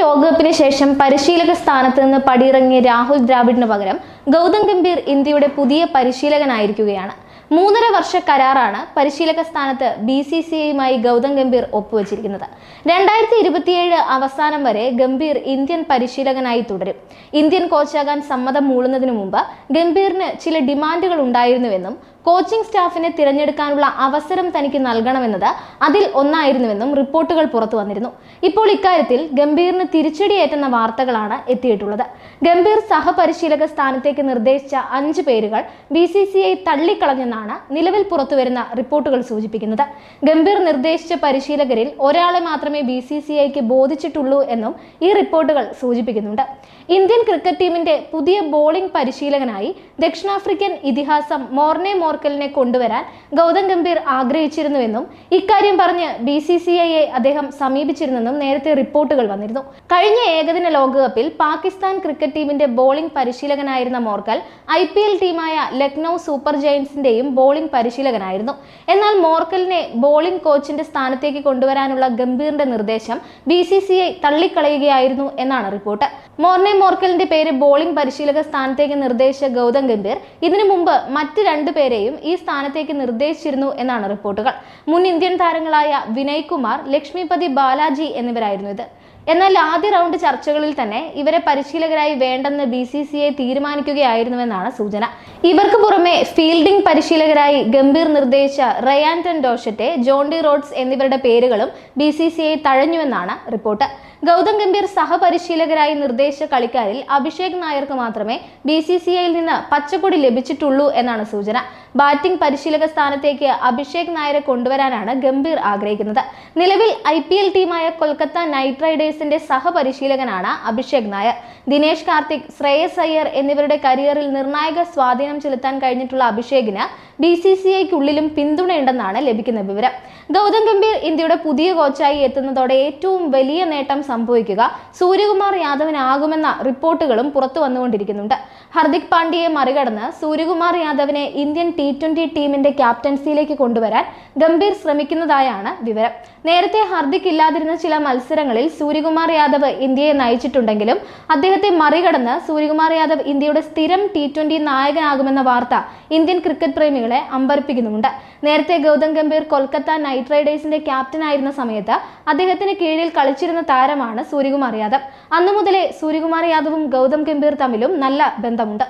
ലോകകപ്പിന് ശേഷം പരിശീലക സ്ഥാനത്ത് നിന്ന് പടിയിറങ്ങിയ രാഹുൽ ദ്രാവിഡിന് പകരം ഗൗതം ഗംഭീർ ഇന്ത്യയുടെ പുതിയ പരിശീലകനായിരിക്കുകയാണ്. മൂന്നര വർഷ കരാറാണ് പരിശീലക സ്ഥാനത്ത് ബി സി സി ഐയുമായി ഗൗതം ഗംഭീർ ഒപ്പുവച്ചിരിക്കുന്നത്. രണ്ടായിരത്തി ഇരുപത്തിയേഴ് അവസാനം വരെ ഗംഭീർ ഇന്ത്യൻ പരിശീലകനായി തുടരും. ഇന്ത്യൻ കോച്ചാകാൻ സമ്മതം മൂളുന്നതിന് മുമ്പ് ഗംഭീറിന് ചില ഡിമാൻഡുകൾ ഉണ്ടായിരുന്നുവെന്നും കോച്ചിംഗ് സ്റ്റാഫിനെ തിരഞ്ഞെടുക്കാനുള്ള അവസരം തനിക്ക് നൽകണമെന്നത് അതിൽ ഒന്നായിരുന്നുവെന്നും റിപ്പോർട്ടുകൾ പുറത്തു വന്നിരുന്നു. ഇപ്പോൾ ഇക്കാര്യത്തിൽ ഗംഭീറിന് തിരിച്ചടിയേറ്റുന്ന വാർത്തകളാണ് എത്തിയിട്ടുള്ളത്. ഗംഭീർ സഹപരിശീലക സ്ഥാനത്തേക്ക് നിർദ്ദേശിച്ച അഞ്ച് പേരുകൾ ബി സി സി ഐ തള്ളിക്കളഞ്ഞെന്നാണ് നിലവിൽ പുറത്തുവരുന്ന റിപ്പോർട്ടുകൾ സൂചിപ്പിക്കുന്നത്. ഗംഭീർ നിർദ്ദേശിച്ച പരിശീലകരിൽ ഒരാളെ മാത്രമേ ബി സി സി ഐക്ക് ബോധിച്ചിട്ടുള്ളൂ എന്നും ഈ റിപ്പോർട്ടുകൾ സൂചിപ്പിക്കുന്നുണ്ട്. ഇന്ത്യൻ ക്രിക്കറ്റ് ടീമിന്റെ പുതിയ ബോളിംഗ് പരിശീലകനായി ദക്ഷിണാഫ്രിക്കൻ ഇതിഹാസം മോർനെ മോർക്കലിനെ കൊണ്ടുവരാൻ ഗൗതം ഗംഭീർ ആഗ്രഹിച്ചിരുന്നുവെന്നും ഇക്കാര്യം പറഞ്ഞ് ബി സി സി ഐയെ അദ്ദേഹം സമീപിച്ചിരുന്നെന്നും നേരത്തെ റിപ്പോർട്ടുകൾ വന്നിരുന്നു. കഴിഞ്ഞ ഏകദിന ലോകകപ്പിൽ പാകിസ്ഥാൻ ക്രിക്കറ്റ് ടീമിന്റെ ബോളിംഗ് പരിശീലകനായിരുന്ന മോർക്കൽ ഐ പി എൽ ടീമായ ലക്നൗ സൂപ്പർ ജയൻസിന്റെയും ബോളിംഗ് പരിശീലകനായിരുന്നു. എന്നാൽ മോർക്കലിനെ ബോളിംഗ് കോച്ചിന്റെ സ്ഥാനത്തേക്ക് കൊണ്ടുവരാനുള്ള ഗംഭീറിന്റെ നിർദ്ദേശം ബി സി സി ഐ തള്ളിക്കളയുകയായിരുന്നു എന്നാണ് റിപ്പോർട്ട്. മോർനെ മോർക്കലിന്റെ പേര് ബോളിംഗ് പരിശീലക സ്ഥാനത്തേക്ക് നിർദ്ദേശിച്ച ഗൗതം ഗംഭീർ ഇതിനു മുമ്പ് മറ്റ് രണ്ടു പേരെയും ഈ സ്ഥാനത്തേക്ക് നിർദ്ദേശിച്ചിരുന്നു എന്നാണ് റിപ്പോർട്ടുകൾ. മുൻ ഇന്ത്യൻ താരങ്ങളായ വിനയ് കുമാർ ലക്ഷ്മിപതി ബാലാജി എന്നിവരായിരുന്നു ഇത്. എന്നാൽ ആദ്യ റൗണ്ട് ചർച്ചകളിൽ തന്നെ ഇവരെ പരിശീലകരായി വേണ്ടെന്ന് ബി സി സി ഐ തീരുമാനിക്കുകയായിരുന്നുവെന്നാണ് സൂചന. ഇവർക്ക് പുറമെ ഫീൽഡിംഗ് പരിശീലകരായി ഗംഭീർ നിർദ്ദേശിച്ച റയാന്റൻ ഡോഷറ്റെ ജോണ്ടി റോഡ്സ് എന്നിവരുടെ പേരുകളും ബി സി സി ഐ തഴഞ്ഞുവെന്നാണ് റിപ്പോർട്ട്. ഗൗതം ഗംഭീർ സഹപരിശീലകരായി നിർദ്ദേശിച്ച കളിക്കാരിൽ അഭിഷേക് നായർക്ക് മാത്രമേ ബി സി സി ഐയിൽ നിന്ന് പച്ചക്കൊടി ലഭിച്ചിട്ടുള്ളൂ എന്നാണ് സൂചന. ബാറ്റിംഗ് പരിശീലക സ്ഥാനത്തേക്ക് അഭിഷേക് നായരെ കൊണ്ടുവരാനാണ് ഗംഭീർ ആഗ്രഹിക്കുന്നത്. നിലവിൽ ഐ പി എൽ ടീമായ കൊൽക്കത്ത നൈറ്റ് റൈഡേഴ്സിന്റെ സഹപരിശീലകനാണ് അഭിഷേക് നായർ. ദിനേശ് കാർത്തിക് ശ്രേയസ് അയ്യർ എന്നിവരുടെ കരിയറിൽ നിർണായക സ്വാധീനം ചെലുത്താൻ കഴിഞ്ഞിട്ടുള്ള അഭിഷേകിന് ബി സി സി ഐക്കുള്ളിലും പിന്തുണയുണ്ടെന്നാണ് ലഭിക്കുന്ന വിവരം. ഗൗതം ഗംഭീർ ഇന്ത്യയുടെ പുതിയ കോച്ചായി എത്തുന്നതോടെ ഏറ്റവും വലിയ നേട്ടം സംഭവിക്കുക സൂര്യകുമാർ യാദവിനാകുമെന്ന റിപ്പോർട്ടുകളും പുറത്തു വന്നുകൊണ്ടിരിക്കുന്നുണ്ട് ഹർദിക് പാണ്ഡ്യയെ മറികടന്ന് സൂര്യകുമാർ യാദവിനെ ഇന്ത്യൻ ടി ട്വന്റി ടീമിന്റെ ക്യാപ്റ്റൻസിയിലേക്ക് കൊണ്ടുവരാൻ ഗംഭീർ ശ്രമിക്കുന്നതായാണ് വിവരം. നേരത്തെ ഹർദിക് ഇല്ലാതിരുന്ന ചില മത്സരങ്ങളിൽ സൂര്യകുമാർ യാദവ് ഇന്ത്യയെ നയിച്ചിട്ടുണ്ടെങ്കിലും അദ്ദേഹത്തെ മറികടന്ന് സൂര്യകുമാർ യാദവ് ഇന്ത്യയുടെ സ്ഥിരം ടി ട്വന്റി നായകനാകുമെന്ന വാർത്ത ഇന്ത്യൻ ക്രിക്കറ്റ് പ്രേമികളെ അമ്പരപ്പിക്കുന്നുമുണ്ട്. നേരത്തെ ഗൗതം ഗംഭീർ കൊൽക്കത്ത നൈറ്റ് റൈഡേഴ്സിന്റെ ക്യാപ്റ്റനായിരുന്ന സമയത്ത് അദ്ദേഹത്തിന് കീഴിൽ കളിച്ചിരുന്ന താരമാണ് സൂര്യകുമാർ യാദവ്. അന്നു മുതലേ സൂര്യകുമാർ യാദവും ഗൗതം ഗംഭീർ തമ്മിലും നല്ല ബന്ധമുണ്ട്.